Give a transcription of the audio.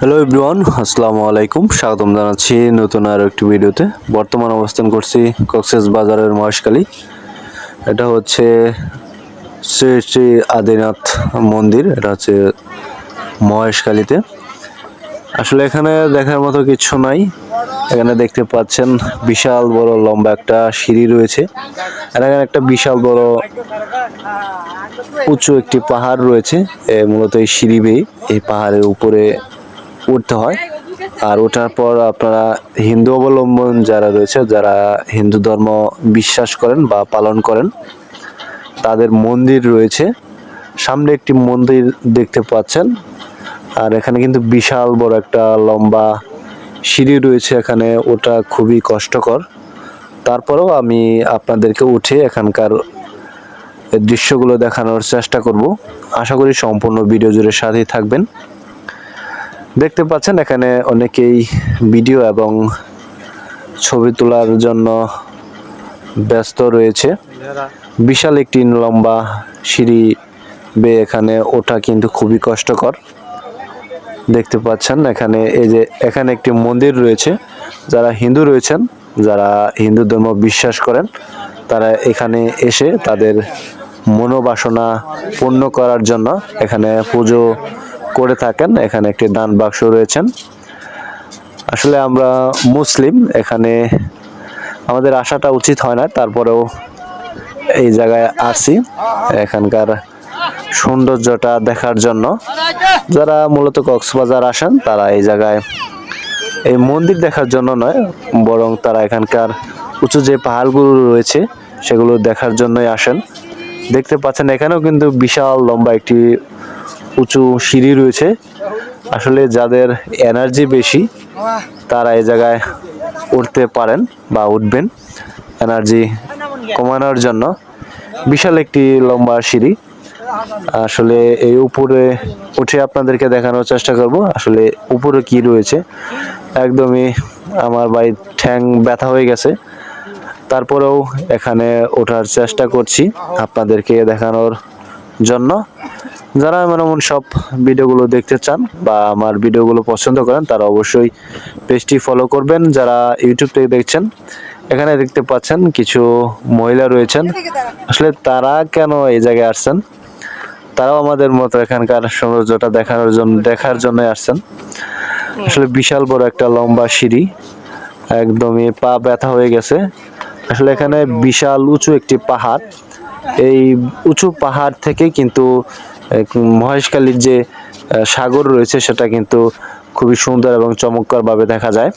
Hello everyone আসসালামু আলাইকুম। স্বাগতম জানাচ্ছি নতুন আরও একটি ভিডিওতে। বর্তমান অবস্থান করছি কক্সেস বাজারের মহেশখালী। এটা হচ্ছে শ্রী শ্রী আদিনাথ মন্দির, এটা হচ্ছে মহেশখালীতে। আসলে এখানে দেখার মতো কিছু নাই। এখানে দেখতে পাচ্ছেন বিশাল বড় লম্বা একটা সিঁড়ি রয়েছে। আর এখানে একটা বিশাল বড় উঁচু একটি পাহাড় রয়েছে। মূলত এই সিঁড়ি বেয়ে। এই পাহাড়ের উপরে উঠতে হয়। আর ওঠার পর আপনারা হিন্দু অবলম্বন যারা রয়েছে, যারা হিন্দু ধর্ম বিশ্বাস করেন বা পালন করেন, তাদের মন্দির রয়েছে। সামনে একটি মন্দির দেখতে পাচ্ছেন। আর এখানে কিন্তু বিশাল বড় একটা লম্বা সিঁড়ি রয়েছে এখানে। ওটা খুবই কষ্টকর। তারপরেও আমি আপনাদেরকে উঠে এখানকার দৃশ্যগুলো দেখানোর চেষ্টা করব। আশা করি সম্পূর্ণ ভিডিও জুড়ে সাথেই থাকবেন। দেখতে পাচ্ছেন, এখানে অনেকেই ভিডিও এবং ছবি তোলার জন্য ব্যস্ত রয়েছে। বিশাল একটি লম্বা সিঁড়ি বেয়ে এখানে ওঠা কিন্তু খুবই কষ্টকর। দেখতে পাচ্ছেন, এখানে এই যে, এখানে একটি মন্দির রয়েছে। যারা হিন্দু রয়েছেন, যারা হিন্দু ধর্ম বিশ্বাস করেন, তারা এখানে এসে তাদের মনোবাসনা পূর্ণ করার জন্য এখানে পুজো করে থাকেন। এখানে একটি দান বাক্স রয়েছেন। আসলে আমরা মুসলিম, এখানে আমাদের আসাটা উচিত হয় না, তারপরেও এই জায়গায় আসি এখানকার সৌন্দর্যটা দেখার জন্য। যারা মূলত কক্সবাজার আসেন, তারা এই জায়গায় এই মন্দির দেখার জন্য নয়, বরং তারা এখানকার উঁচু যে পাহাড়গুলো রয়েছে, সেগুলো দেখার জন্যই আসেন। দেখতে পাচ্ছেন, এখানেও কিন্তু বিশাল লম্বা একটি উঁচু সিঁড়ি রয়েছে। আসলে যাদের এনার্জি বেশি, তারা এই জায়গায় উঠতে পারেন বা উঠবেন। এনার্জি কমানোর জন্য বিশাল একটি লম্বা সিঁড়ি। আসলে এই উপরে উঠে আপনাদেরকে দেখানোর চেষ্টা করব। আসলে উপরে কি রয়েছে, একদমই আমার বাড়ির ঠ্যাং ব্যথা হয়ে গেছে। তারপরেও এখানে ওঠার চেষ্টা করছি আপনাদেরকে দেখানোর জন্য। যারা এমন এমন সব ভিডিওগুলো দেখতে চান বা আমার ভিডিওগুলো পছন্দ করেন, তারা অবশ্যই পেজটি ফলো করবেন। যারা ইউটিউব থেকে দেখছেন, এখানে দেখতে পাচ্ছেন কিছু মহিলা রয়েছেন। আসলে তারা কেন এই জায়গায় আসছেন? তারাও আমাদের মতো এখানকার সৌন্দর্যটা দেখানোর জন্য, দেখার জন্য আসছেন। আসলে বিশাল বড় একটা লম্বা সিঁড়ি, একদমই পা ব্যথা হয়ে গেছে। আসলে এখানে বিশাল উঁচু একটি পাহাড়। এই উঁচু পাহাড় থেকে কিন্তু মহেশখালীর যে সাগর রয়েছে সেটা কিন্তু খুবই সুন্দর এবং চমৎকারভাবে দেখা যায়।